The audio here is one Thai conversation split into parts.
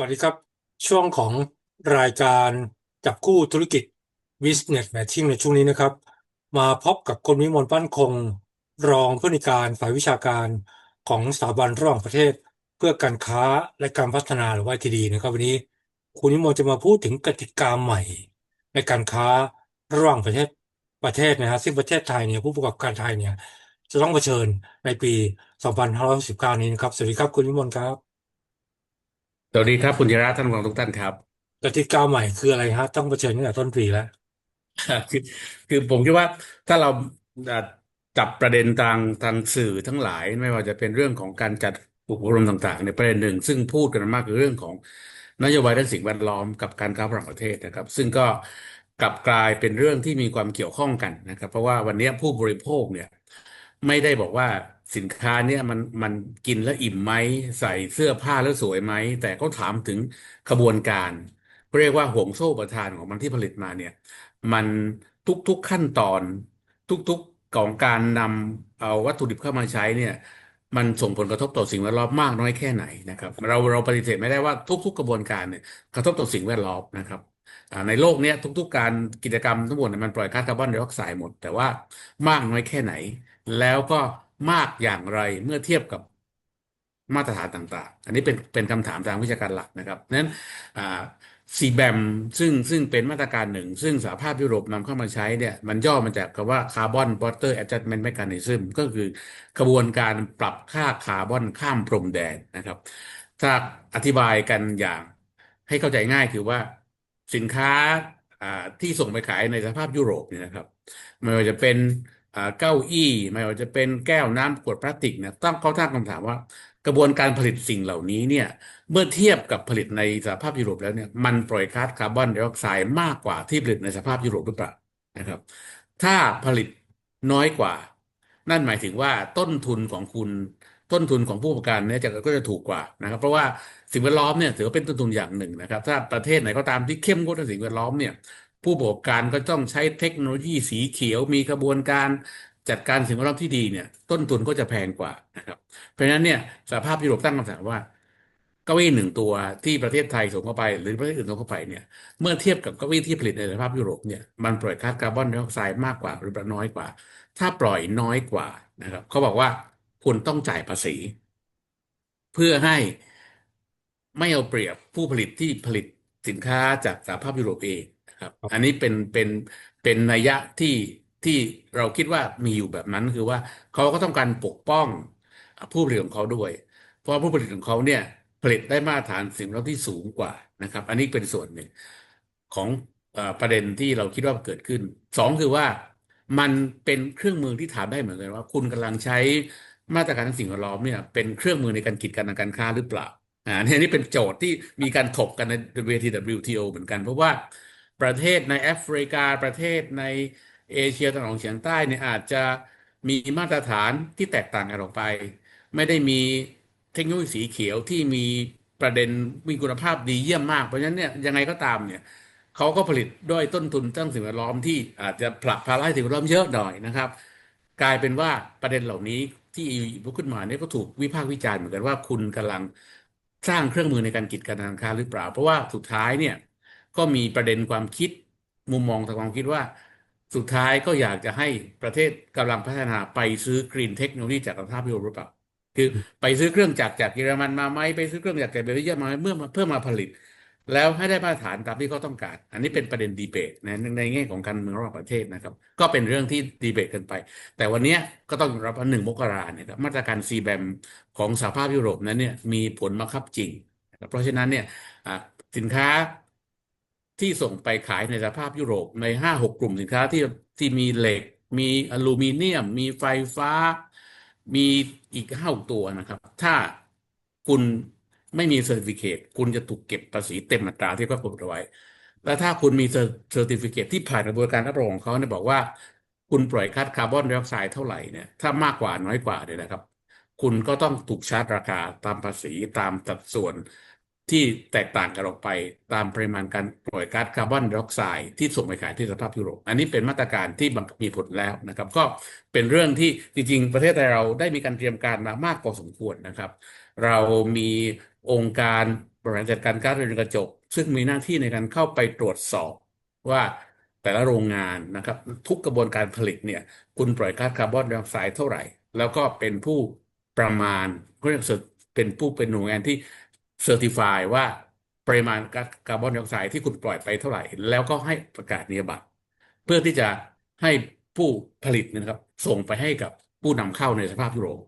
สวัสดีครับ ช่วงของรายการจับคู่ธุรกิจ Business Matching ในช่วงนี้นะครับ มาพบกับคุณวิมลปั้นคง รองผู้นวยการฝ่ายวิชาการของสถาบันระหว่างประเทศ เพื่อการค้าและการพัฒนาหรือว่า ITD นะครับ วันนี้คุณวิมลจะมาพูดถึงกติกาใหม่ ในการค้าระหว่างประเทศประเทศนะฮะซึ่งประเทศไทยเนี่ยผู้ประกอบการไทยเนี่ยจะต้องเผชิญในปี 2519 นี้นะครับ สวัสดีครับคุณวิมลครับ สวัสดีครับคุณธีระท่านผู้ฟังทุกท่านครับกติกาใหม่คืออะไรฮะต้องเผชิญตั้งแต่ต้นปีแล้วคือคือผมคิดว่าถ้าเราอะจับประเด็นทางทางสื่อทั้งหลายไม่ว่าจะเป็นเรื่องของการจัดอบรมต่างๆในยประเด็นหนึ่ง ซึ่งพูดกันมากคือเรื่องของนโยบายด้านสิ่งแวดล้อมกับการค้าระหว่างประเทศนะครับ ซึ่งก็กลับกลายเป็นเรื่องที่มีความเกี่ยวข้องกันนะครับ เพราะว่าวันนี้ผู้บริโภคเนี่ยไม่ได้บอกว่า สินค้าเนี่ยมันมันกินแล้วอิ่มไหมใส่เสื้อผ้าแล้วสวยไหม แต่เขาถามถึงขบวนการเรียกว่าห่วงโซ่ประทานของมันที่ผลิตมาเนี่ย มันทุกๆขั้นตอน ทุกๆของการนำเอาวัตถุดิบเข้ามาใช้เนี่ย มันส่งผลกระทบต่อสิ่งแวดล้อมมากน้อยแค่ไหนนะครับ เราเราปฏิเสธไม่ได้ว่าทุก ๆ กระบวนการเนี่ยกระทบต่อสิ่งแวดล้อมนะครับในโลกเนี้ยทุก ๆ การกิจกรรมทั้งหมดเนี่ยมันปล่อยก๊าซคาร์บอนไดออกไซด์หมด แต่ว่ามากน้อยแค่ไหน แล้วก็ มากอย่างไรเมื่อเทียบกับมาตรฐานต่างๆ อันนี้เป็นเป็นคำถามทางวิชาการหลักนะครับนั้นซีแบมซึ่งซึ่งเป็นมาตรการหนึ่ง ซึ่งสหภาพยุโรปนำเข้ามาใช้เนี่ยมันย่อมาจากคำว่า Carbon Border Adjustment Mechanism ก็คือกระบวนการปรับค่าคาร์บอนข้ามพรมแดนนะครับ ถ้าอธิบายกันอย่างให้เข้าใจง่ายคือว่าสินค้าที่ส่งไปขายในสหภาพยุโรปเนี่ยนะครับไม่ว่าจะเป็น เก้าอี้ไม่ว่าจะเป็นแก้วน้ำขวดพลาสติกเนี่ยต้องเขาตั้งคำถามว่า กระบวนการผลิตสิ่งเหล่านี้เนี่ยเมื่อเทียบกับผลิตในสหภาพยุโรปแล้วเนี่ยมันปล่อยก๊าซคาร์บอนไดออกไซด์มากกว่าที่ผลิตในสหภาพยุโรปหรือเปล่านะครับ ถ้าผลิตน้อยกว่า นั่นหมายถึงว่าต้นทุนของคุณต้นทุนของผู้ประกอบการเนี่ยจะก็จะถูกกว่านะครับ เพราะว่าสิ่งแวดล้อมเนี่ยถือว่าเป็นต้นทุนอย่างหนึ่งนะครับ ถ้าประเทศไหนก็ตามที่เข้มงวดเรื่อสิ่งแวดล้อมเนี่ย ผู้ประกอบการก็ต้องใช้เทคโนโลยีสีเขียวมีกระบวนการจัดการสิ่งแวดล้อมที่ดีเนี่ย ต้นทุนก็จะแพงกว่านะครับเพราะฉะนั้นเนี่ยสหภาพยุโรปตั้งคำถามว่าเก้าอี้หนึ่งตัวที่ประเทศไทยส่งเข้าไป หรือประเทศอื่นส่งเข้าไปเนี่ยเมื่อเทียบกับเก้าอี้ที่ผลิตในสหภาพยุโรปเนี่ยมันปล่อยก๊าซคาร์บอนไดออกไซด์มากกว่าหรือน้อยกว่า ถ้าปล่อยน้อยกว่านะครับเขาบอกว่าคุณต้องจ่ายภาษี เพื่อให้ไม่เอาเปรียบผู้ผลิตที่ผลิตสินค้าจากสหภาพยุโรปเอง ครับครับ อันนี้เป็นเป็นเป็นนัยยะที่ที่เราคิดว่ามีอยู่แบบนั้นคือว่าเขาก็ต้องการปกป้องผู้ผลิตของเขาด้วย เพราะผู้ผลิตของเขาเนี่ยผลิตได้มาตรฐานสิ่งแวดล้อมที่สูงกว่านะครับ อันนี้เป็นส่วนหนึ่งของเอ่อประเด็นที่เราคิดว่าเกิดขึ้นสองคือว่ามันเป็นเครื่องมือที่ถามได้เหมือนกันว่า คุณกำลังใช้มาตรการทางสิ่งแวดล้อมเนี่ยเป็นเครื่องมือในการกีดกันทางการค้าหรือเปล่าอ่าอันนี้เป็นโจทย์ที่มีการถกกันในเวที WTO เหมือนกัน เพราะว่า ประเทศในแอฟริกาประเทศในเอเชียตะวันออกเฉียงใต้เนี่ยอาจจะมีมาตรฐานที่แตกต่างกันออกไป ไม่ได้มีเทคโนโลยีสีเขียวที่มีประเด็นมีคุณภาพดีเยี่ยมมากเพราะฉะนั้นเนี่ยยังไงก็ตามเนี่ยเขาก็ผลิตด้วยต้นทุนตั้งสิ่งแวดล้อมที่อาจจะผลักภาระให้สิ่งแวดล้อมเยอะหน่อยนะครับ กลายเป็นว่าประเด็นเหล่านี้ที่ลุกขึ้นมาเนี่ยก็ถูกวิพากษ์วิจารณ์เหมือนกันว่าคุณกำลังสร้างเครื่องมือในการกีดกันทางการค้าหรือเปล่า เพราะว่าสุดท้ายเนี่ย ก็มีประเด็นความคิดมุมมองทางความคิดว่า สุดท้ายก็อยากจะให้ประเทศกำลังพัฒนาไปซื้อกรีนเทคโนโลยีจากสหภาพยุโรปหรือเปล่าคือไปซื้อเครื่องจักรจากเยอรมันมาไหมไปซื้อเครื่องจักรจากเบลเยียมมาเมื่อเพื่อมาผลิต แล้วให้ได้มาตรฐานตามที่เขาต้องการ อันนี้เป็นประเด็นดีเบตนะในในแง่ของการเมืองระหว่างประเทศนะครับ ก็เป็นเรื่องที่ดีเบตกันไป แต่วันนี้ก็ต้องรับว่าหนึ่งมกราเนี่ยครับมาตรการซีแบมของสหภาพยุโรปนั้นเนี่ยมีผลบังคับจริง เพราะฉะนั้นเนี่ยอะสินค้า ที่ส่งไปขายในสภาพยุโรปในห้าหกกลุ่มสินค้าที่ที่มีเหล็ก มีอลูมิเนียม มีไฟฟ้า มีอีกห้าตัวนะครับ ถ้าคุณไม่มีเซอร์ติฟิเคตคุณจะถูกเก็บภาษีเต็มอัตราที่เขากำหนดไว้ แล้วถ้าคุณมีเซอร์ติฟิเคตที่ผ่านกระบวนการรับรองของเขาเนี่ยบอกว่า คุณปล่อยก๊าซคาร์บอนไดออกไซด์เท่าไหร่เนี่ยถ้ามากกว่าน้อยกว่าเนี่ยนะครับ คุณก็ต้องถูกชาร์จราคาตามภาษีตามสัดส่วน ที่แตกต่างกันออกไปตามปริมาณการปล่อยก๊าซคาร์บอนไดออกไซด์ที่ส่งไปขายที่สภาพยุโรป อันนี้เป็นมาตรการที่มีผลแล้วนะครับ ก็เป็นเรื่องที่จริง ๆ ประเทศไทยเราได้มีการเตรียมการมามากพอสมควรนะครับ เรามีองค์การบบริหารจัดการก๊าซเรือนกระจก ซึ่งมีหน้าที่ในการเข้าไปตรวจสอบว่าแต่ละโรงงานนะครับทุกกระบวนการผลิตเนี่ยคุณปล่อยก๊าซคาร์บอนไดออกไซด์เท่าไหร่ แล้วก็เป็นผู้ประมาณก็เรียกเป็นผู้เป็นหน่วยงานที่ เซอร์ติฟายว่าปริมาณก๊าซคาร์บอนไดออกไซด์ที่คุณปล่อยไปเท่าไหร่ แล้วก็ให้ประกาศนียบัตรเพื่อที่จะให้ผู้ผลิตเนยนะครับ ส่งไปให้กับผู้นำเข้าในสภาพยุโรป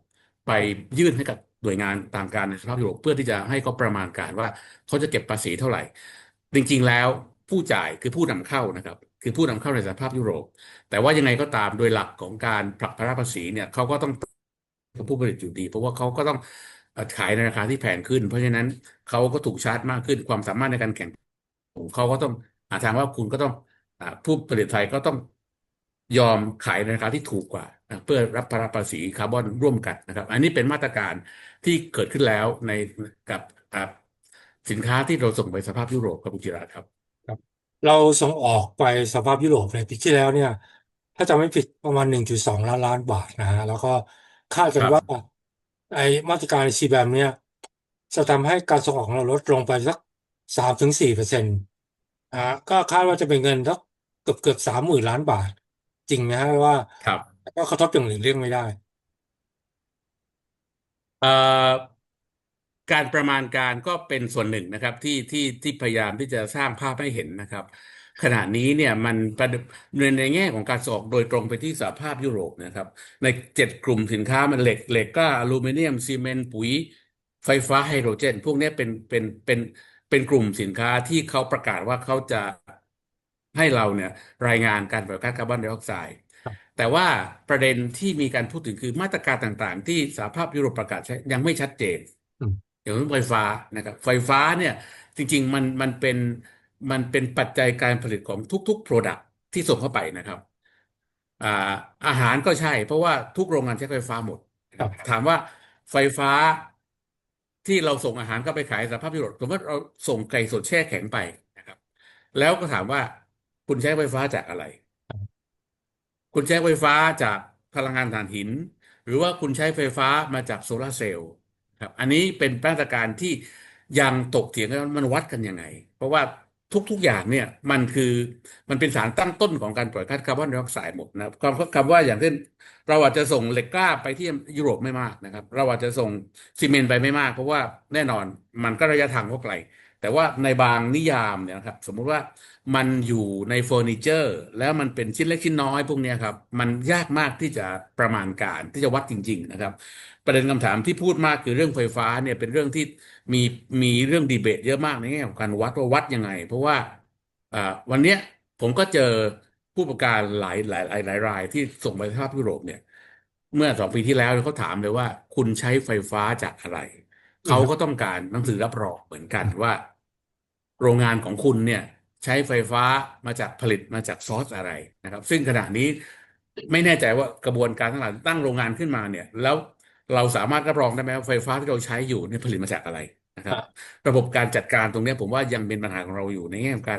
ไปยื่นให้กับหน่วยงานต่างการในสภาพยุโรปเพื่อที่จะให้เขาประมาณการว่าเขาจะเก็บภาษีเท่าไหร่ จริงๆแล้วผู้จ่ายคือผู้นำเข้านะครับ คือผู้นำเข้าในสภาพยุโรป แต่ว่ายังไงก็ตามโดยหลักของการผลักภาระภาษีเนี่ยเขาก็ต้องผู้ผลิตอยู่ดี เพราะว่าเขาก็ต้อง ขายในราคาที่แพงขึ้น เพราะฉะนั้นเขาก็ถูกชาร์จมากขึ้นความสามารถในการแข่งของเขาก็ต้องหาทางว่าคุณก็ต้องอ่าผู้ผลิตไทยก็ต้องยอมขายในราคาที่ถูกกว่านะเพื่อรับภาระภาษีคาร์บอนร่วมกันนะครับ อันนี้เป็นมาตรการที่เกิดขึ้นแล้วในกับอ่าสินค้าที่เราส่งไปสภาพยุโรปครับคุณจิราครับ เราส่งออกไปสภาพยุโรปในปีที่แล้วเนี่ย ถ้าจำไม่ผิดประมาณ 1.2 ล้านล้านบาทนะฮะแล้วก็คาดกันครับว่า ไอ้มาตรการซีแบมเนี่ยจะทำให้การส่งออกของเราลดลงไปสักสามถึงสี่เปอร์เซ็นต์อ่าก็คาดว่าจะเป็นเงินสักเกือบเกือบสามหมื่นล้านบาท จริงไหมฮะว่าครับก็กระทบอย่างหลีกเลี่ยงไม่ได้เอ่อการประมาณการก็เป็นส่วนหนึ่งนะครับที่ที่ที่พยายามที่จะสร้างภาพให้เห็นนะครับ ขณะนี้เนี่ยมันประเด็นในในแง่ของการส่งออกโดยตรงไปที่สหภาพยุโรปนะครับ ในเจ็ดกลุ่มสินค้ามันเหล็กเหล็กก็อลูมิเนียมซีเมนต์ปุ๋ย ไฟฟ้าไฮโดรเจน พวกเนี้ยเป็นเป็นเป็นเป็นกลุ่มสินค้าที่เขาประกาศว่าเขาจะให้เราเนี่ยรายงานการปล่อยก๊าซคาร์บอนไดออกไซด์ครับแต่ว่าประเด็นที่มีการพูดถึงคือมาตรการต่างๆ ที่สหภาพยุโรปประกาศใช้ยังไม่ชัดเจนอืมอย่างเรื่องไฟฟ้านะครับไฟฟ้าเนี่ยจริง ๆ มันมันเป็น มันเป็นปัจจัยการผลิตของทุกๆ Product ที่ส่งเข้าไปนะครับอ่าอาหารก็ใช่ เพราะว่าทุกโรงงานใช้ไฟฟ้าหมดนะครับถามว่าไฟฟ้าที่เราส่งอาหารเข้าไปขายสหภาพยุโรปสมมติเราส่งไก่สดแช่แข็งไปนะครับ แล้วก็ถามว่าคุณใช้ไฟฟ้าจากอะไร คุณใช้ไฟฟ้าจากพลังงานถ่านหิน หรือว่าคุณใช้ไฟฟ้ามาจากโซลาร์เซลล์ครับ อันนี้เป็นมาตรการที่ยังตกเถียงกันว่ามันวัดกันยังไง เพราะว่า ทุกๆอย่างเนี่ยมันคือมันเป็นสารตั้งต้นของการปล่อยก๊าซคาร์บอนไดออกไซด์หมดนะครับความคำว่าอย่างเช่นเราอาจจะส่งเหล็กกล้าไปที่ยุโรปไม่มากนะครับ เราอาจจะส่งซีเมนต์ไปไม่มาก เพราะว่าแน่นอนมันก็ระยะทางก็ไกล แต่ว่าในบางนิยามเนี่ยนะครับ สมมุติว่ามันอยู่ในเฟอร์นิเจอร์ แล้วมันเป็นชิ้นเล็กชิ้นน้อยพวกนี้ครับ มันยากมากที่จะประมาณการที่จะวัดจริง ๆ นะครับ ประเด็นคำถามที่พูดมากคือเรื่องไฟฟ้าเนี่ยเป็นเรื่องที่มีมีเรื่องดีเบตเยอะมากในแง่ของการวัดว่าวัดยังไง เพราะว่าวันเนี้ยผมก็เจอผู้ประกอบการหลายหลายหลายหลายรายที่ส่งไปภาพยุโรปเนี่ยเมื่อสองปีที่แล้วเขาถามเลยว่า คุณใช้ไฟฟ้าจากอะไร เขาก็ต้องการหนังสือรับรองเหมือนกันว่า โรงงานของคุณเนี่ยใช้ไฟฟ้ามาจากผลิตมาจากซอร์สอะไรนะครับ ซึ่งขณะนี้ไม่แน่ใจว่ากระบวนการทั้งหลายตั้งโรงงานขึ้นมาเนี่ย แล้วเราสามารถรับรองได้ไหมว่าไฟฟ้าที่เราใช้อยู่เนี่ยผลิตมาจากอะไรนะครับ ระบบการจัดการตรงเนี้ยผมว่ายังเป็นปัญหาของเราอยู่ในแง่ของการ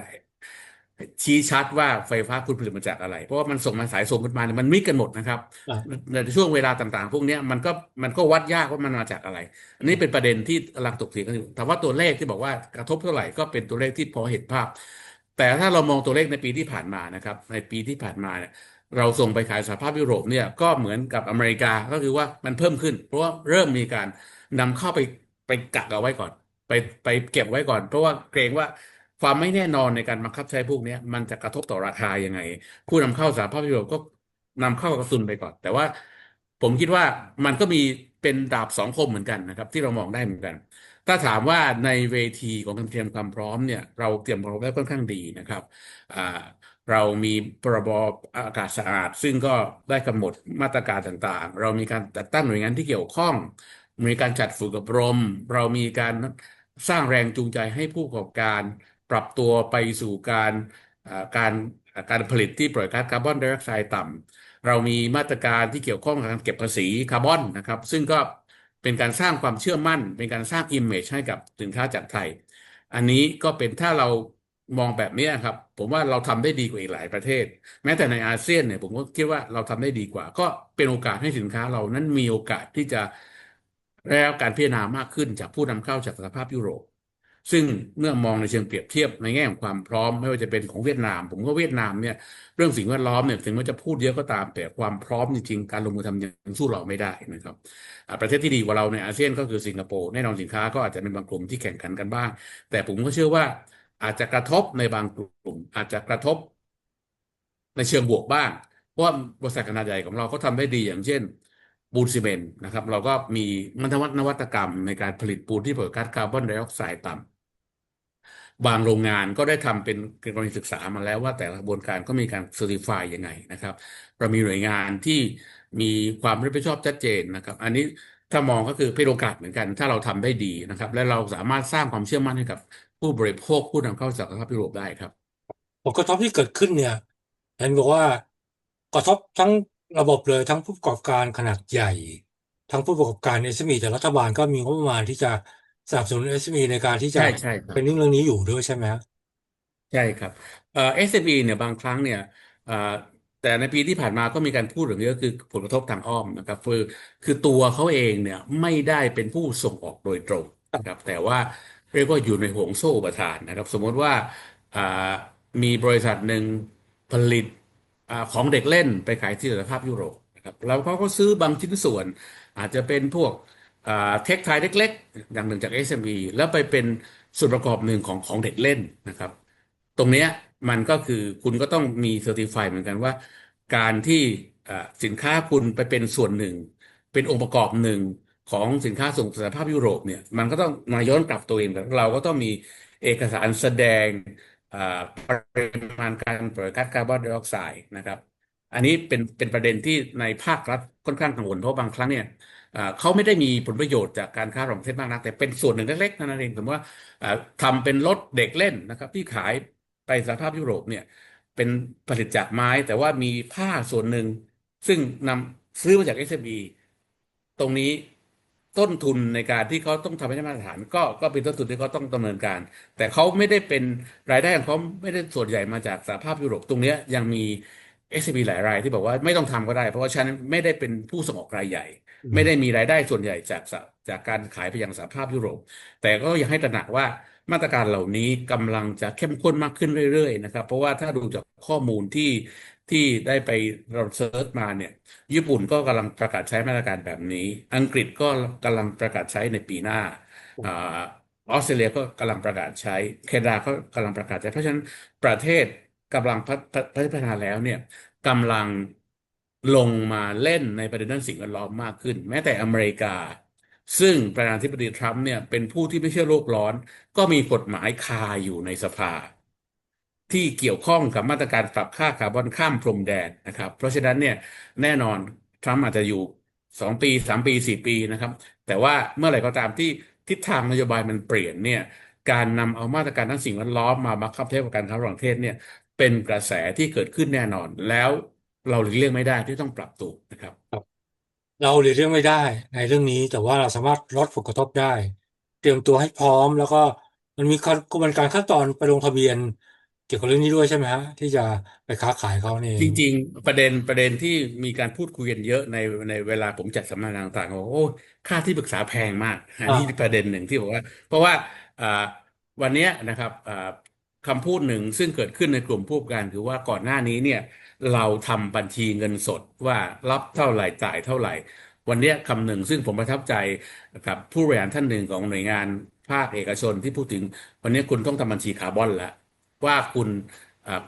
ชี้ชัดว่าไฟฟ้าคุณผลิตมาจากอะไร เพราะว่ามันส่งมาสายส่งกันมาเนี่ยมันมิกกันหมดนะครับอ่าในช่วงเวลาต่างๆ พวกเนี้ยมันก็มันก็วัดยากว่ามันมาจากอะไร อันนี้เป็นประเด็นที่กำลังตกเถียงกันอยู่แต่ว่าตัวเลขที่บอกว่ากระทบเท่าไหร่ก็เป็นตัวเลขที่พอเห็นภาพ แต่ถ้าเรามองตัวเลขในปีที่ผ่านมานะครับ ในปีที่ผ่านมาเนี่ยเราส่งไปขายสหภาพยุโรปเนี่ยก็เหมือนกับอเมริกาก็คือว่ามันเพิ่มขึ้น เพราะว่าเริ่มมีการนำเข้าไปไปกักเอาไว้ก่อน ไปไปเก็บไว้ก่อน เพราะว่าเกรงว่า ความไม่แน่นอนในการบังคับใช้พวกนี้มันจะกระทบต่อราคายังไง ผู้นำเข้าสหภาพยุโรปก็นำเข้ากระตุนไปก่อน แต่ว่าผมคิดว่ามันก็มีเป็นดาบสองคมเหมือนกันนะครับ ที่เรามองได้เหมือนกัน ถ้าถามว่าในเวทีของการเตรียมความพร้อมเนี่ยเราเตรียมความพร้อมได้ค่อนข้างดีนะครับเรามีพรบอากาศสะอาด ซึ่งก็ได้กำหนดมาตรการต่างๆ เรามีการจัดตั้งหน่วยงานที่เกี่ยวข้อง มีการจัดฝึกอบรม เรามีการสร้างแรงจูงใจให้ผู้ประกอบการ ปรับตัวไปสู่การการการผลิตที่ปล่อยก๊าซคาร์บอนไดออกไซด์ต่ำเรามีมาตรการที่เกี่ยวข้องกับการเก็บภาษีคาร์บอนนะครับ ซึ่งก็เป็นการสร้างความเชื่อมั่น เป็นการสร้าง image ให้กับสินค้าจากไทย อันนี้ก็เป็นถ้าเรามองแบบนี้ครับ ผมว่าเราทำได้ดีกว่าอีกหลายประเทศ แม้แต่ในอาเซียนเนี่ยผมก็คิดว่าเราทำได้ดีกว่า ก็เป็นโอกาสให้สินค้าเรานั้นมีโอกาสที่จะได้รับการพิจารณามากขึ้นจากผู้นำเข้าจากสภาพยุโรป ซึ่งเมื่อมองในเชิงเปรียบเทียบในแง่ของความพร้อม ไม่ว่าจะเป็นของเวียดนาม ผมก็เวียดนามเนี่ยเรื่องสิ่งแวดล้อมเนี่ยถึงแม้จะพูดเยอะก็ตามแต่ความพร้อมจริงๆการลงมือทำยังสู้เราไม่ได้นะครับประเทศที่ดีกว่าเราในอาเซียนก็คือสิงคโปร์แน่นอนสินค้าก็อาจจะเป็นบางกลุ่มที่แข่งขันกันบ้าง แต่ผมก็เชื่อว่าอาจจะกระทบในบางกลุ่ม อาจจะกระทบ ในเชิงบวกบ้างเพราะว่าบริษัทขนาดใหญ่ของเราก็ทำได้ดีอย่างเช่นปูนซีเมนต์นะครับ เราก็มีมันวัตนวัตกรรมในการผลิตปูนที่ปล่อยก๊าซคาร์บอนไดออกไซด์ต่ำ บางโรงงานก็ได้ทำเป็นกรณีศึกษามาแล้วว่าแต่ละกระบวนการก็มีการเซอร์ติฟายยังไงนะครับเรามีหน่วยงานที่มีความรับผิดชอบชัดเจนนะครับ อันนี้ถ้ามองก็คือเป็นโอกาสเหมือนกัน ถ้าเราทำได้ดีนะครับ และเราสามารถสร้างความเชื่อมั่นให้กับ ผู้บริโภคผู้นำเข้าจากสภาพยุโรปได้ครับผลกระทบที่เกิดขึ้นเนี่ยเห็นบอกว่ากระทบทั้งระบบเลยทั้งผู้ประกอบการขนาดใหญ่ ทั้งผู้ประกอบการใน SME แต่รัฐบาลก็มีงบประมาณที่จะ สนับสนุน SME ในการที่จะใช่ใช่ครับเป็นเรื่องเรื่องนี้อยู่ด้วยใช่ไหมฮะใช่ครับเอ่อ SME เนี่ยบางครั้งเนี่ยเอ่อแต่ในปีที่ผ่านมาก็มีการพูดอย่างนี้ก็คือผลกระทบทางอ้อมนะครับคือคือตัวเขาเองเนี่ยไม่ได้เป็นผู้ส่งออกโดยตรงนะครับแต่ว่าเรียกว่าอยู่ในห่วงโซ่อุปทานนะครับ สมมติว่าอ่ามีบริษัทหนึ่งผลิตอ่าของเด็กเล่นไปขายที่สหภาพยุโรปนะครับแล้วเขาก็ซื้อบางชิ้นส่วนอาจจะเป็นพวกอ่า เทคไทยเล็กๆ อย่างหนึ่งจาก SME แล้วไปเป็นส่วนประกอบหนึ่งของของเด็กเล่นนะครับ ตรงเนี้ยมันก็คือคุณก็ต้องมีเซอร์ติฟายเหมือนกันว่า การที่สินค้าคุณไปเป็นส่วนหนึ่ง เป็นองค์ประกอบหนึ่งของสินค้าส่งสหภาพยุโรปเนี่ยมันก็ต้องมาย้อนกลับตัวเองเราก็ต้องมีเอกสารแสดงปริมาณการปล่อยก๊าซคาร์บอนไดออกไซด์นะครับ อันนี้เป็นเป็นประเด็นที่ในภาครัฐค่อนข้างกังวลเพราะบางครั้งเนี่ย เอ่อเขาไม่ได้มีผลประโยชน์จากการค้าระหว่างประเทศมากนัก แต่เป็นส่วนหนึ่งเล็กๆนั้นเองสมมติว่าเอ่อทำเป็นรถเด็กเล่นนะครับ ที่ขายไปสหภาพยุโรปเนี่ยเป็นผลิตจากไม้แต่ว่ามีผ้าส่วนหนึ่ง ซึ่งนำซื้อมาจาก SME ตรงนี้ต้นทุนในการที่เขาต้องทำให้ได้มาตรฐาน ก็ก็เป็นต้นทุนที่เขาต้องดำเนินการ แต่เขาไม่ได้เป็นรายได้ของเขาไม่ได้ส่วนใหญ่มาจากสหภาพยุโรปตรงเนี้ยยังมี SME หลายรายที่บอกว่าไม่ต้องทำก็ได้ เพราะว่าฉันไม่ได้เป็นผู้ส่งออกรายใหญ่อืมไม่ได้มีรายได้ส่วนใหญ่จากสะจากการขายไปยังสหภาพยุโรป แต่ก็ยังให้ตระหนักว่ามาตรการเหล่านี้กำลังจะเข้มข้นมากขึ้นเรื่อยๆนะครับ เพราะว่าถ้าดูจากข้อมูลที่ที่ได้ไปเราเซิร์ชมาเนี่ยญี่ปุ่นก็กำลังประกาศใช้มาตรการแบบนี้ อังกฤษก็กำลังประกาศใช้ในปีหน้าอ่าออสเตรเลียก็กำลังประกาศใช้แคนาดาก็กำลังประกาศใช้เพราะฉะนั้นประเทศ กำลังพัฒพัฒนาแล้วเนี่ยกำลังลงมาเล่นในประเด็นด้านสิ่งแวดล้อมมากขึ้น แม้แต่อเมริกา ซึ่งประธานาธิบดีทรัมป์เนี่ยเป็นผู้ที่ไม่เชื่อโลกร้อน ก็มีกฎหมายคาอยู่ในสภา ที่เกี่ยวข้องกับมาตรการปรับค่าคาร์บอนข้ามพรมแดนนะครับ เพราะฉะนั้นเนี่ยแน่นอนทรัมป์อาจจะอยู่สองปีสามปีสี่ปีนะครับ แต่ว่าเมื่อไหร่ก็ตามที่ทิศทางนโยบายมันเปลี่ยนเนี่ยการนำเอามาตรการทั้งสิ่งแวดล้อมมาบังคับใช้กับการค้าระหว่างประเทศเนี่ย เป็นกระแสที่เกิดขึ้นแน่นอน แล้วเราหลีกเลี่ยงไม่ได้ที่ต้องปรับตัวนะครับ เราหลีกเลี่ยงไม่ได้ในเรื่องนี้ แต่ว่าเราสามารถลดผลกระทบได้ เตรียมตัวให้พร้อม แล้วก็มันมีขั้นกระบวนการขั้นตอนไปลงทะเบียน เกี่ยวกับเรื่องนี้ด้วยใช่ไหมฮะที่จะไปค้าขายเขานี่เอจงริง ๆ ประเด็นประเด็นที่มีการพูดคุยกันเยอะในในเวลาผมจัดสัมมนาต่างๆบอกว่าโอ้ค่าที่ปรึกษาแพงมากอันอ่านี้ประเด็นหนึ่งที่บอกว่า เพราะว่าอ่าวันเนี้ยนะครับอ่า คำพูดหนึ่งซึ่งเกิดขึ้นในกลุ่มผู้ประกอบการคือว่าก่อนหน้านี้เนี่ยเราทำบัญชีเงินสดว่ารับเท่าไหร่จ่ายเท่าไหร่ วันนี้คำหนึ่งซึ่งผมประทับใจกับผู้บริหารท่านหนึ่งของหน่วยงานภาคเอกชนที่พูดถึง วันนี้คุณต้องทำบัญชีคาร์บอนแล้วว่าคุณ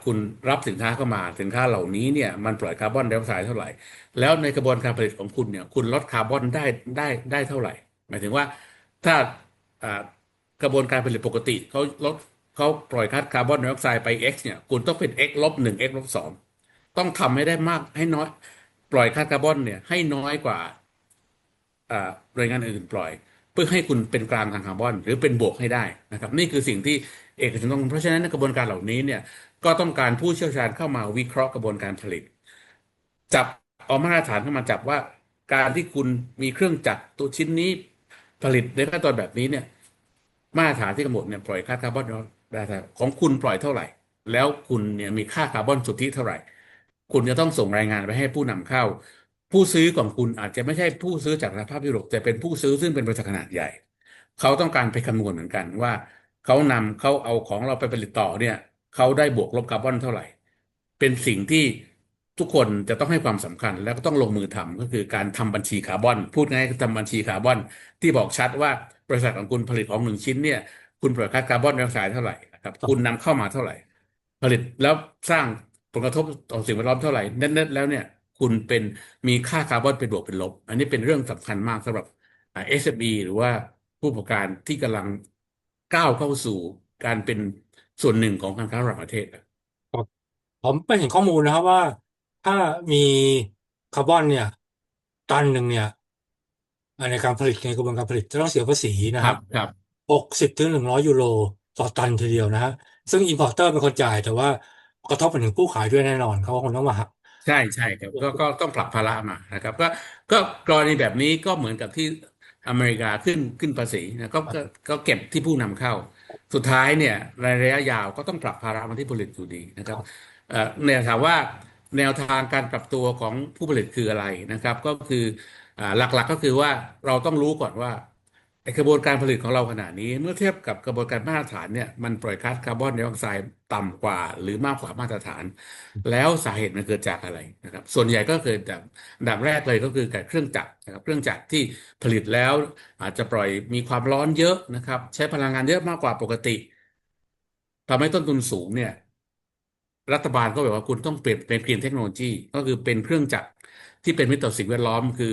คุณรับสินค้าเข้ามาสินค้าเหล่านี้เนี่ยมันปล่อยคาร์บอนไดออกไซด์เท่าไหร่ แล้วในกระบวนการผลิตของคุณเนี่ยคุณลดคาร์บอนได้ได้ได้เท่าไหร่ หมายถึงว่าถ้ากระบวนการผลิตปกติเขาลด เขาปล่อยก๊าซคาร์บอนไดออกไซด์ไป x เนี่ยคุณต้องเป็น x ลบหนึ่ง x ลบสองต้องทำให้ได้มากให้น้อย ปล่อยก๊าซคาร์บอนเนี่ยให้น้อยกว่าหน่วยงานอื่นปล่อย เพื่อให้คุณเป็นกลางทางคาร์บอน หรือเป็นบวกให้ได้นะครับ นี่คือสิ่งที่เอกชนต้องเพราะฉะนั้นในกระบวนการเหล่านี้เนี่ยก็ต้องการผู้เชี่ยวชาญเข้ามาวิเคราะห์กระบวนการผลิต จับเอามาตรฐานเข้ามาจับว่า การที่คุณมีเครื่องจักรตัวชิ้นนี้ผลิตในขั้นตอนแบบนี้เนี่ยมาตรฐานที่กำหนดเนี่ยปล่อยค่าคาร์บอน ได้เท่าไหร่ของคุณปล่อยเท่าไหร่ แล้วคุณเนี่ยมีค่าคาร์บอนสุทธิเท่าไหร่ คุณจะต้องส่งรายงานไปให้ผู้นำเข้า ผู้ซื้อของคุณอาจจะไม่ใช่ผู้ซื้อจากสภาพยุโรปแต่เป็นผู้ซื้อซึ่งเป็นบริษัทขนาดใหญ่ เขาต้องการไปคำนวณเหมือนกันว่า เขานำเขาเอาของเราไปผลิตต่อเนี่ยเขาได้บวกลบคาร์บอนเท่าไหร่ เป็นสิ่งที่ทุกคนจะต้องให้ความสำคัญแล้วก็ต้องลงมือทำก็คือการทำบัญชีคาร์บอน พูดง่ายคือทำบัญชีคาร์บอน ที่บอกชัดว่าบริษัทของคุณผลิตของหนึ่งชิ้นเนี่ย คุณปล่อยก๊าซคาร์บอนไดออกไซด์เท่าไหร่นะครับ คุณนำเข้ามาเท่าไหร่ ผลิตแล้วสร้างผลกระทบต่อสิ่งแวดล้อมเท่าไหร่เน็ตๆแล้วเนี่ย คุณเป็นมีค่าคาร์บอนเป็นบวกเป็นลบ อันนี้เป็นเรื่องสำคัญมากสำหรับอ่า SME หรือว่าผู้ประกอบการที่กำลังก้าวเข้าสู่การเป็นส่วนหนึ่งของการค้าระหว่างประเทศนะผมไปเห็นข้อมูลนะครับว่า ถ้ามีคาร์บอนเนี่ย ตันหนึ่งเนี่ยในการผลิตในกระบวนการผลิตจะต้องเสียภาษีนะคครัรับบครับ หกสิบถึงหนึ่งร้อยยูโรต่อตันทีเดียวนะฮะซึ่งอินพอร์เตอร์เป็นคนจ่ายแต่ว่ากระทบไปถึงผู้ขายด้วยแน่นอนเขาคงต้องมาหักใช่ใช่ครับก็ก็ต้องผลักภาระมานะครับ ก็ก็กรณีแบบนี้ก็เหมือนกับที่อเมริกาขึ้นขึ้นภาษีนะก็ก็ก็เก็บที่ผู้นำเข้า สุดท้ายเนี่ยในระยะยาวก็ต้องผลักภาระมาที่ผลิตอยู่ดีนะครับเอ่อเนี่ยถามว่าแนวทางการปรับตัวของผู้ผลิตคืออะไรนะครับ ก็คือหลักๆก็คือว่าเราต้องรู้ก่อนว่า กระบวนการผลิตของเราขนาดนี้ เมื่อเทียบกับกระบวนการมาตรฐานเนี่ยมันปล่อยก๊าซคาร์บอนไดออกไซด์ต่ำกว่าหรือมากกว่ามาตรฐาน แล้วสาเหตุมันเกิดจากอะไรนะครับ ส่วนใหญ่ก็เกิดจากดับแรกเลยก็คือจากเครื่องจักรนะครับเครื่องจักรที่ผลิตแล้ว อาจจะปล่อยมีความร้อนเยอะนะครับ ใช้พลังงานเยอะมากกว่าปกติทำให้ต้นทุนสูงเนี่ย รัฐบาลก็แบบว่าคุณต้องเปลี่ยนเป็นกรีนเทคโนโลยี ก็คือเป็นเครื่องจักรที่เป็นมิตรต่อสิ่งแวดล้อม คือ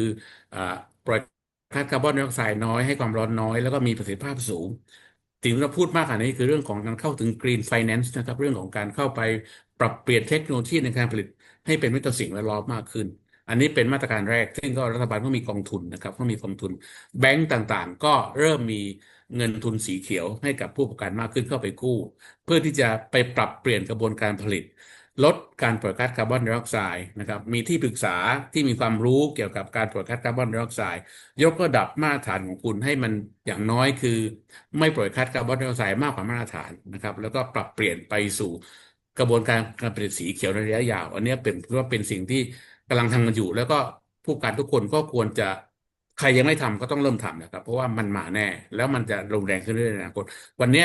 อปล่อย ก๊าซคาร์บอนไดออกไซด์น้อยให้ความร้อนน้อยแล้วก็มีประสิทธิภาพสูงสิ่งที่เราพูดมากกว่านี้คือเรื่องของการเข้าถึง Green Finance นะครับ เรื่องของการเข้าไปปรับเปลี่ยนเทคโนโลยีในการผลิตให้เป็นมิตรต่อสิ่งแวดล้อมมากขึ้น อันนี้เป็นมาตรการแรก ซึ่งก็รัฐบาลก็มีกองทุนนะครับก็มีกองทุน แบงก์ต่างๆ ก็เริ่มมีเงินทุนสีเขียวให้กับผู้ประกอบการมากขึ้นเข้าไปกู้ เพื่อที่จะไปปรับเปลี่ยนกระบวนการผลิต ลดการปล่อยก๊าซคาร์บอนไดออกไซด์นะครับมีที่ปรึกษาที่มีความรู้เกี่ยวกับการปล่อยก๊าซคาร์บอนไดออกไซด์ยกระดับมาตรฐานของคุณให้มันอย่างน้อยคือ ไม่ปล่อยก๊าซคาร์บอนไดออกไซด์มากกว่ามาตรฐานนะครับแล้วก็ปรับเปลี่ยนไปสู่กระบวนการการผลิตสีเขียวในระยะยาว อันนี้เป็นว่าเป็นสิ่งที่กำลังทำกันอยู่ แล้วก็ผู้การทุกคนก็ควรจะใครยังไม่ทำก็ต้องเริ่มทำนะครับ เพราะว่ามันมาแน่ แล้วมันจะรุนแรงขึ้นเรื่อยๆในอนาคตวันนี้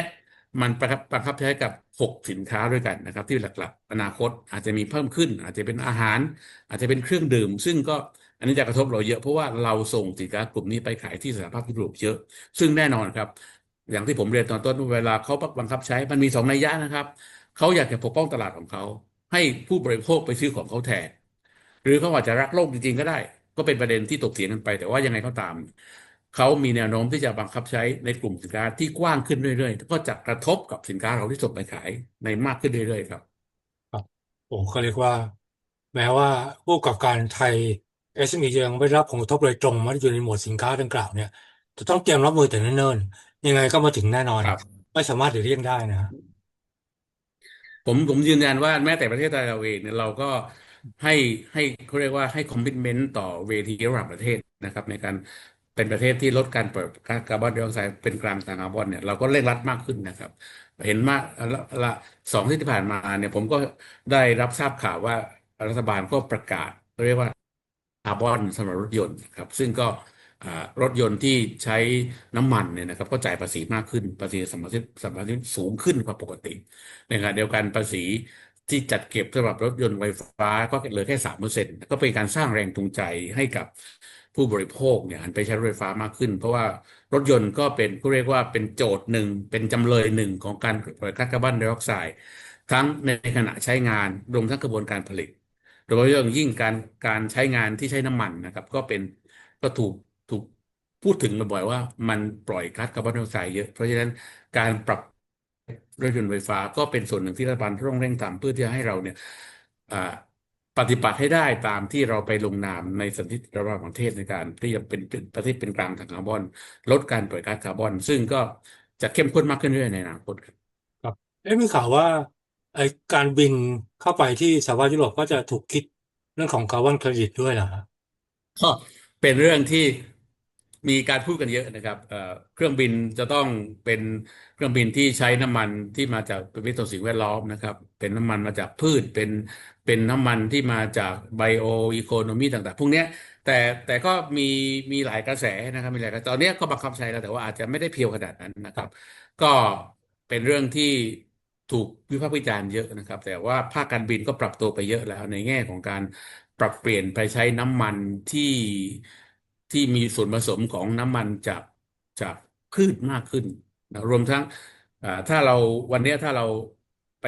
มันประคับประคับใช้กับ 6 สินค้าด้วยกันนะครับ ที่หลักๆ อนาคตอาจจะมีเพิ่มขึ้น อาจจะเป็นอาหาร อาจจะเป็นเครื่องดื่ม ซึ่งก็อันนี้จะกระทบเราเยอะเพราะว่าเราส่งสินค้ากลุ่มนี้ไปขายที่สหภาพยุโรปเยอะ ซึ่งแน่นอนครับ อย่างที่ผมเรียนตอนต้นเวลาเขาบังคับใช้มันมีสองนัยยะนะครับเขาอยากจะปกป้องตลาดของเขา ให้ผู้บริโภคไปซื้อของเขาแทนหรือเขาอาจจะรักโลกจริงๆก็ได้ ก็เป็นประเด็นที่ถกเถียงกันไป แต่ว่ายังไงก็ตาม เขามีแนวโน้มที่จะบังคับใช้ในกลุ่มสินค้าที่กว้างขึ้นเรื่อยๆ ก็จะกระทบกับสินค้าเราที่ส่งไปขายในมากขึ้นเรื่อยๆครับครับโอ้ก็เรียกว่า แม้ว่าผู้ประกอบการไทย SME จะยังไม่ได้รับผลกระทบโดยตรงไมาอยู่ในหมวดสินค้าดังกล่าวเนี่ยจะต้องเตรียมรับมือแต่เนิ่นๆยังไงก็มาถึงแน่นอนครับไม่สามารถหลีกเลี่ยงได้นะผมผมยืนยันว่าแม้แต่ประเทศไทยเราเองเนี่ยเราก็ให้ให้เขาเรียกว่าให้คอมมิชเมนต์ต่อเวทีระหว่างประเทศนะครับ ในการ เป็นประเทศที่ลดการปล่อยก๊าซคาร์บอนไดออกไซด์เป็นกลางทางคาร์บอนเนี่ยเราก็เร่งรัดมากขึ้นนะครับ เห็นมากละละสองที่ผ่านมาเนี่ยผมก็ได้รับทราบข่าวว่ารัฐบาลก็ประกาศเรียกว่าคาร์บอนสำหรับรถยนต์ครับซึ่งก็รถยนต์ที่ใช้น้ำมันเนี่ยนะครับก็จ่ายภาษีมากขึ้นภาษีสัมปทานสัมปทานสูงขึ้นกว่าปกติในขณะเดียวกันภาษีที่จัดเก็บสำหรับรถยนต์ไฟฟ้าก็เหลือแค่สามเปอร์เซ็นต์ก็เป็นการสร้างแรงจูงใจให้กับ ผู้บริโภคเนี่ยหันไปใช้รถไฟฟ้ามากขึ้น เพราะว่ารถยนต์ก็เป็นเขาเรียกว่าเป็นโจทย์หนึ่งเป็นจำเลยหนึ่งของการปล่อยก๊าซคาร์บอนไดออกไซด์ทั้งในขณะใช้งานรวมทั้งกระบวนการผลิต โดยเฉพาะอย่างยิ่งการการใช้งานที่ใช้น้ำมันนะครับ ก็เป็นก็ถูกถูกพูดถึงบ่อยๆว่ามันปล่อยก๊าซคาร์บอนไดออกไซด์เยอะ เพราะฉะนั้นการปรับรถยนต์ไฟฟ้าก็เป็นส่วนหนึ่งที่รัฐบาลต้องเร่งทำเพื่อที่จะให้เราเนี่ย ปฏิบัติให้ได้ตามที่เราไปลงนามในสนธิระหว่างประเทศในการที่จะเป็นเป็นประเทศเป็นกลางทางคาร์บอน ลดการปล่อยก๊าซคาร์บอน ซึ่งก็จะเข้มข้นมากขึ้นเรื่อยๆในอนาคตครับครับเอ๊ะมีข่าวว่าไอการบินเข้าไปที่สหภาพยุโรปก็จะถูกคิดเรื่องของคาร์บอนเครดิตด้วยเหรอครับก็เป็นเรื่องที่ มีการพูดกันเยอะนะครับเครื่องบินจะต้องเป็นเครื่องบินที่ใช้น้ำมันที่มาจากเป็นวิถีสิ่งแวดล้อมนะครับ เป็นน้ำมันมาจากพืชเป็นเป็นน้ำมันที่มาจากไบโออีโคโนมีต่างๆ พวกเนี้ยแต่แต่ก็มีมีหลายกระแสนะครับมีหลายกระแสตอนนี้ก็บังคับใช้แล้วแต่ว่าอาจจะไม่ได้เพียวขนาดนั้นนะครับ ก็เป็นเรื่องที่ถูกวิพากษ์วิจารณ์เยอะนะครับ แต่ว่าภาคการบินก็ปรับตัวไปเยอะแล้วในแง่ของการปรับเปลี่ยนไปใช้น้ำมันที่ ที่มีส่วนผสมของน้ำมันจากจากพืชมากขึ้นนะรวมทั้งอ่าถ้าเราวันเนี้ยถ้าเราไป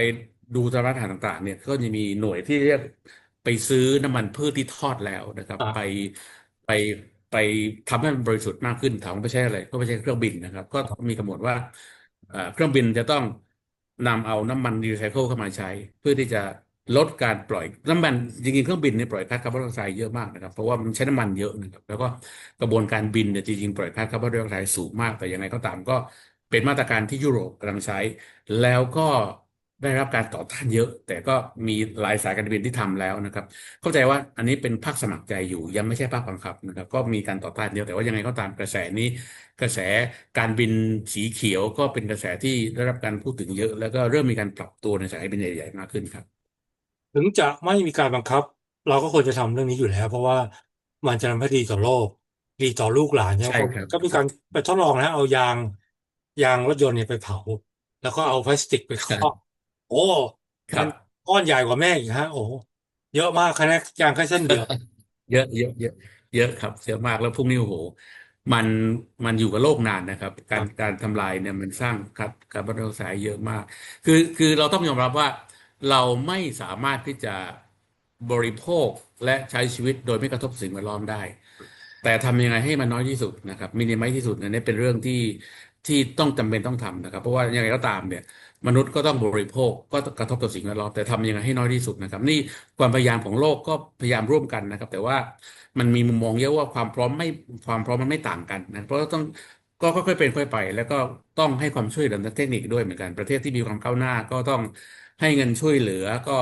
ดูตามร้านอาหารต่าง ๆ เนี่ยก็จะมีหน่วยที่เรียกไปซื้อน้ำมันพืชที่ทอดแล้วนะครับอ่าไปไปไปทำให้มันบริสุทธิ์มากขึ้นถามว่าไม่ใช่อะไร ก็ไม่ใช่เครื่องบินนะครับ ก็มีกำหนดว่าเอ่อเครื่องบินจะต้องนำเอาน้ำมันรีไซเคิลเข้ามาใช้ เพื่อที่จะ ลดการปล่อยน้ำมันจริงๆเครื่องบินเนี่ยปล่อยก๊าซคาร์บอนไดออกไซด์เยอะมากนะครับเพราะว่ามันใช้น้ำมันเยอะนะครับแล้วก็กระบวนการบินเนี่ยจริงๆปล่อยก๊าซคาร์บอนไดออกไซด์สูงมากแต่ยังไงก็ตามก็เป็นมาตรการที่ยุโรปกำลังใช้ แล้วก็ได้รับการต่อต้านเยอะ แต่ก็มีหลายสายการบินที่ทำแล้วนะครับ เข้าใจว่าอันนี้เป็นภาคสมัครใจอยู่ ยังไม่ใช่ภาคบังคับนะครับ ก็มีการต่อต้านเยอะแต่ว่ายังไงก็ตามกระแสนี้ กระแสการบินสีเขียวก็เป็นกระแสที่ได้รับการพูดถึงเยอะ แล้วก็เริ่มมีการปรับตัวในสายการบินใหญ่ๆมากขึ้นครับ ถึงจะไม่มีการบังคับ เราก็ควรจะทำเรื่องนี้อยู่แล้ว เพราะว่ามันจะทำให้ดีต่อโลก ดีต่อลูกหลานใช่ไหมใช่ก็ครับก็มีการไปทดลองนะเอายางยางรถยนต์เนี่ยไปเผา แล้วก็เอาพลาสติกไปครอบโอ้ครัมับนก้อนใหญ่กว่าแม่อีกฮะ โอ้เยอะมากแค่นั้นยางแค่เส้นเดียวเยอะเยอะเยอะเยอะครับเยอะมากแล้วพวกนี้โอ้โหมันมันอยู่กับโลกนานนะครับ การการทำลายเนี่ยมันสร้างคาร์คาร์บอนไดออกไซด์เยอะมาก คือคือเราต้องยอมรับว่า เราไม่สามารถที่จะบริโภคและใช้ชีวิตโดยไม่กระทบสิ่งแวดล้อมได้ แต่ทำยังไงให้มันน้อยที่สุดนะครับมินิมัลที่สุดอันนี้เป็นเรื่องที่ที่ต้องจำเป็นต้องทำนะครับ เพราะว่ายังไงก็ตามเนี่ย มนุษย์ก็ต้องบริโภคก็กระทบต่อสิ่งแวดล้อมแต่ทำยังไงให้น้อยที่สุดนะครับ นี่ความพยายามของโลกก็พยายามร่วมกันนะครับ แต่ว่ามันมีมุมมองเยอะว่าความพร้อมไม่ความพร้อมมันไม่ต่างกันนะเพราะต้องก็ค่อยๆเป็นค่อยไป แล้วก็ต้องให้ความช่วยเหลือทางเทคนิคด้วยเหมือนกันประเทศที่มีความก้าวหน้าก็ต้อง ให้เงินช่วยเหลือก็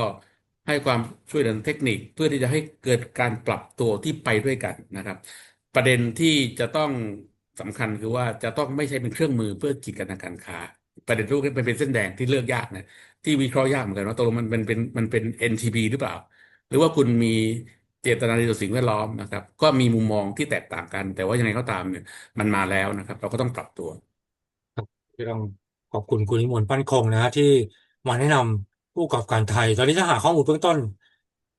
ให้ความช่วยเหลือทางเทคนิคเพื่อที่จะให้เกิดการปรับตัวที่ไปด้วยกันนะครับ ประเด็นที่จะต้องสำคัญคือว่าจะต้องไม่ใช่เป็นเครื่องมือเพื่อกีดกันทางการค้า ประเด็นลูกนี้มันเป็นเส้นแดงที่เลือกยากนะที่วิเคราะห์ยากเหมือนกันว่าตกลงมันมันเป็นมันเป็น NTB หรือเปล่า หรือว่าคุณมีเจตนาดีต่อสิ่งแวดล้อมนะครับ ก็มีมุมมองที่แตกต่างกัน แต่ว่ายังไงก็ตามเนี่ยมันมาแล้วนะครับ เราก็ต้องปรับตัวที่ต้องขอบคุณคุณนิมนต์ปั้นคงนะที่ มาแนะนำผู้ประกอบการไทย ตอนนี้ถ้าหาข้อมูลเบื้องต้น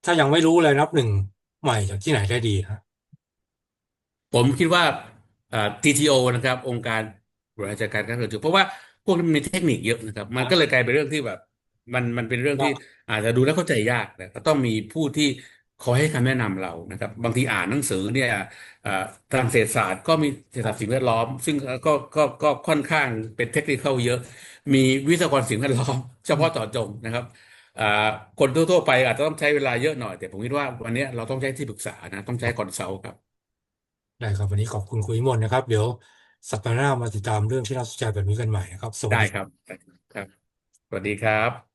ถ้ายังไม่รู้เลยนับหนึ่งใหม่จากที่ไหนได้ดีฮะผมคิดว่าอ่า TTO นะครับ องค์การบริหารจัดการการเงินถือเพราะว่าพวกนี้มันมีเทคนิคเยอะนะครับ มันก็เลยกลายเป็นเรื่องที่แบบ มันมันเป็นเรื่องที่อาจจะดูแล้วเข้าใจยากนะก็ต้องมีผู้ที่ คอยให้คำแนะนำเรานะครับ บางทีอ่านหนังสือเนี่ยอ่าทางเศรษฐศาสตร์ก็มีเศรษฐศาสตร์สิ่งแวดล้อม ซึ่งก็ก็ก็ค่อนข้างเป็นเทคนิคเยอะ มีวิศวกรสิ่งแวดล้อม เฉพาะเจาะจงนะครับอ่าคนทั่วๆไปอาจจะต้องใช้เวลาเยอะหน่อย แต่ผมคิดว่าวันนี้เราต้องใช้ที่ปรึกษานะต้องใช้คอนซัลท์ครับ ได้ครับ วันนี้ขอบคุณคุณนิมนต์นะครับ เดี๋ยวสัปดาห์หน้ามาติดตามเรื่องที่น่าสนใจแบบนี้กันใหม่นะครับสวัสได้ดีครับ ครับ สวัสดีครับ